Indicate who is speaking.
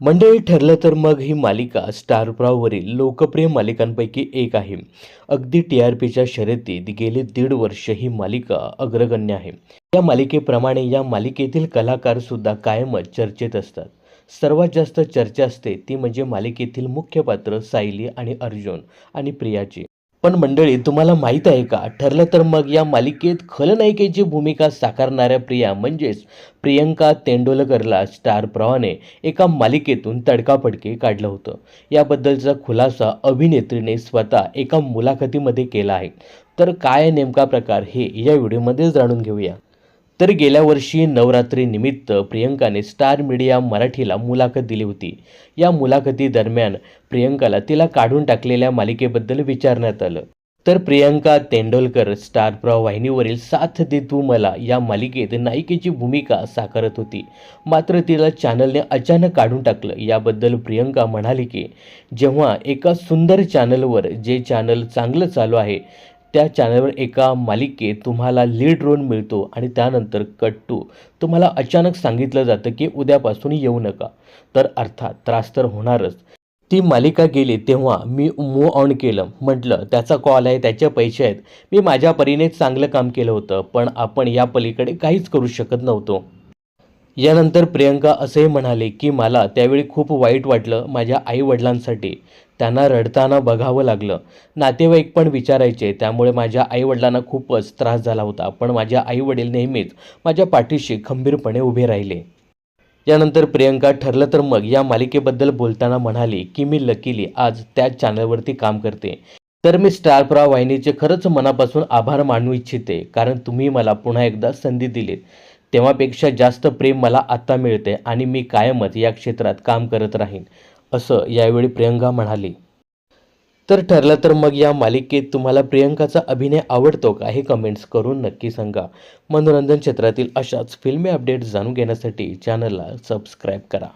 Speaker 1: मंडळी ठरलं तर मग ही मालिका स्टार प्रवाहवरील लोकप्रिय मालिकांपैकी एक आहे. अगदी टी आर पीच्या शर्यतीत गेली दीड वर्ष ही मालिका अग्रगण्य आहे. या मालिकेप्रमाणे या मालिकेतील कलाकारसुद्धा कायमच चर्चेत असतात. सर्वात जास्त चर्चा असते ती म्हणजे मालिकेतील मुख्य पात्र सायली आणि अर्जुन आणि प्रियाची. पण मंडळी तुम्हाला माहीत आहे का? ठरलं तर मग या मालिकेत खलनायिकेची भूमिका साकारणाऱ्या प्रिया म्हणजेच प्रियंका तेंडोलकरला स्टार प्रवाहाने एका मालिकेतून तडकाफडके काढलं होतं. याबद्दलचा खुलासा अभिनेत्रीने स्वतः एका मुलाखतीमध्ये केला आहे. तर काय नेमका प्रकार? हे या व्हिडिओमध्ये जाणून घेऊया. तर गेल्या वर्षी नवरात्रीनिमित्त प्रियंकाने स्टार मीडिया मराठीला मुलाखत दिली होती. या मुलाखतीदरम्यान प्रियंकाला तिला काढून टाकलेल्या मालिकेबद्दल विचारण्यात आलं. तर प्रियंका तेंडोलकर स्टार प्रवाह वाहिनीवरील साथ दे तू मला या मालिकेत नायिकेची भूमिका साकारत होती. मात्र तिला चॅनलने अचानक काढून टाकलं. याबद्दल प्रियंका म्हणाली की जेव्हा एका सुंदर चॅनलवर जे चॅनल चांगलं चालू आहे त्या चॅनलवर एका मालिकेत तुम्हाला लीड रोल मिळतो आणि त्यानंतर कट टू तुम्हाला अचानक सांगितलं जातं की उद्यापासून येऊ नका. तर अर्थात त्रास तर होणारच. ती मालिका गेली तेव्हा मी मूव ऑन केलं. म्हटलं त्याचा कॉल आहे त्याचे पैसे आहेत. मी माझ्या परीने चांगलं काम केलं होतं पण आपण या पलीकडे काहीच करू शकत नव्हतो. यानंतर प्रियंका असेही म्हणाले की मला त्यावेळी खूप वाईट वाटलं माझ्या आईवडिलांसाठी. त्यांना रडताना बघावं लागलं. नातेवाईक पण विचारायचे त्यामुळे माझ्या आईवडिलांना खूपच त्रास झाला होता. पण माझ्या आईवडील नेहमीच माझ्या पाठीशी खंबीरपणे उभे राहिले. यानंतर प्रियंका ठरलं तर मग या मालिकेबद्दल बोलताना म्हणाली की मी लकीली आज त्याच चॅनलवरती काम करते. तर मी स्टार वाहिनीचे खरंच मनापासून आभार मानू इच्छिते कारण तुम्ही मला पुन्हा एकदा संधी दिलीत. तेव्हापेक्षा जास्त प्रेम मला आत्ता मिळते आणि मी कायमच या क्षेत्रात काम करत राहीन. असं यावेळी प्रियंका म्हणाली. तर ठरलं तर मग या मालिकेत तुम्हाला प्रियंकाचा अभिनय आवडतो का हे कमेंट्स करून नक्की सांगा. मनोरंजन क्षेत्रातील अशाच फिल्मी अपडेट्स जाणून घेण्यासाठी चॅनलला सबस्क्राईब करा.